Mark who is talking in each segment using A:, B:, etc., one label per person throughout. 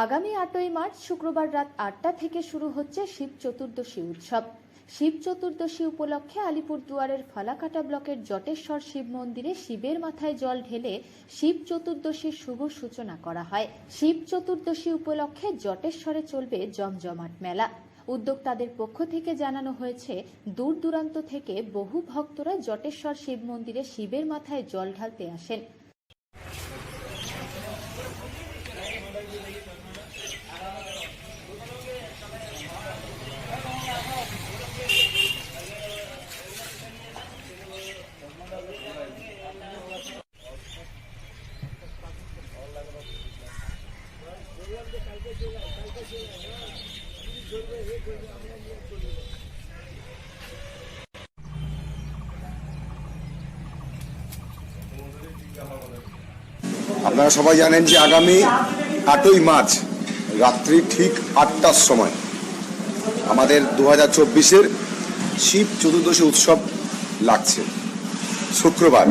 A: আগামী আটই মার্চ শুক্রবার রাত আটটা থেকে শুরু হচ্ছে শিব চতুর্দশী উৎসব। শিব চতুর্দশী উপলক্ষে আলিপুরদুয়ারের ফালাকাটা ব্লকের জটেশ্বর শিব মন্দিরে শিবের মাথায় জল ঢেলে শিব চতুর্দশীর শুভ সূচনা করা হয়। শিব চতুর্দশী উপলক্ষে জটেশ্বরে চলবে জমজমাট মেলা। উদ্যোক্তাদের পক্ষ থেকে জানানো হয়েছে দূর দূরান্ত থেকে বহু ভক্তরা জটেশ্বর শিব মন্দিরে শিবের মাথায় জল ঢালতে আসেন।
B: আপনারা সবাই জানেন যে আগামী আটই মার্চ, রাত্রি ঠিক আটটার সময়, আমাদের দু হাজার চব্বিশের শিব চতুর্দশী উৎসব লাগছে। শুক্রবার,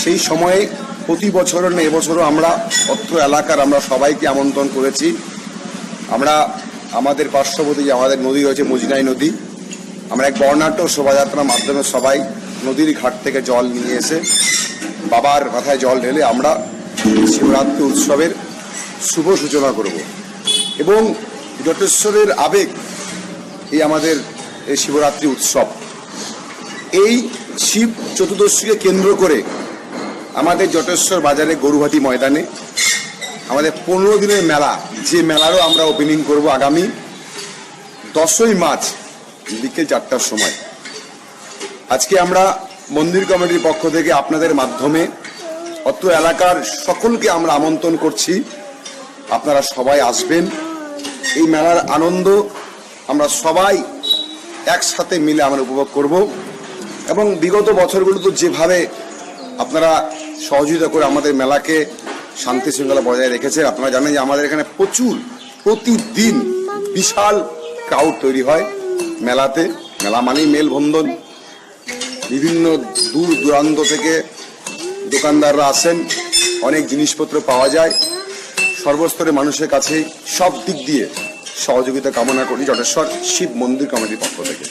B: সেই সময়ে প্রতি বছরের না এবছরও আমরা অত্র এলাকার আমরা সবাইকে আমন্ত্রণ করেছি। আমরা, আমাদের পার্শ্ববর্তী যে আমাদের নদী রয়েছে মুজনাই নদী, আমরা এক বর্ণাঢ্য শোভাযাত্রার মাধ্যমে সবাই নদীর ঘাট থেকে জল নিয়ে এসে, বাবার মাথায় জল ঢেলে আমরা শিবরাত্রি উৎসবের শুভ সূচনা করব। এবং জটেশ্বরের আবেগ, এই আমাদের এই শিবরাত্রি উৎসব। এই শিব চতুর্দশীকে কেন্দ্র করে আমাদের জটেশ্বর বাজারে গরুহাটি ময়দানে আমাদের পনেরো দিনের মেলা, যে মেলারও আমরা ওপেনিং করব আগামী দশই মার্চ বিকেল চারটার সময়। আজকে আমরা মন্দির কমিটির পক্ষ থেকে আপনাদের মাধ্যমে অত এলাকার সকলকে আমরা আমন্ত্রণ করছি। আপনারা সবাই আসবেন। এই মেলার আনন্দ আমরা সবাই একসাথে মিলে আমরা উপভোগ করব। এবং বিগত বছরগুলোতে যেভাবে আপনারা সহযোগিতা করে আমাদের মেলাকে শান্তি শৃঙ্খলা বজায় রেখেছে আপনারা জানেন যে আমাদের এখানে প্রচুর, প্রতিদিন বিশাল ক্রাউড তৈরি হয় মেলাতে। মেলা মানেই মেলবন্ধন। বিভিন্ন দূর দূরান্ত থেকে দোকানদাররা আসেন, অনেক জিনিসপত্র পাওয়া যায়। সর্বস্তরে মানুষের কাছেই সব দিক দিয়ে সহযোগিতা কামনা করি জটেশ্বর শিব মন্দির কমিটির পক্ষ থেকে।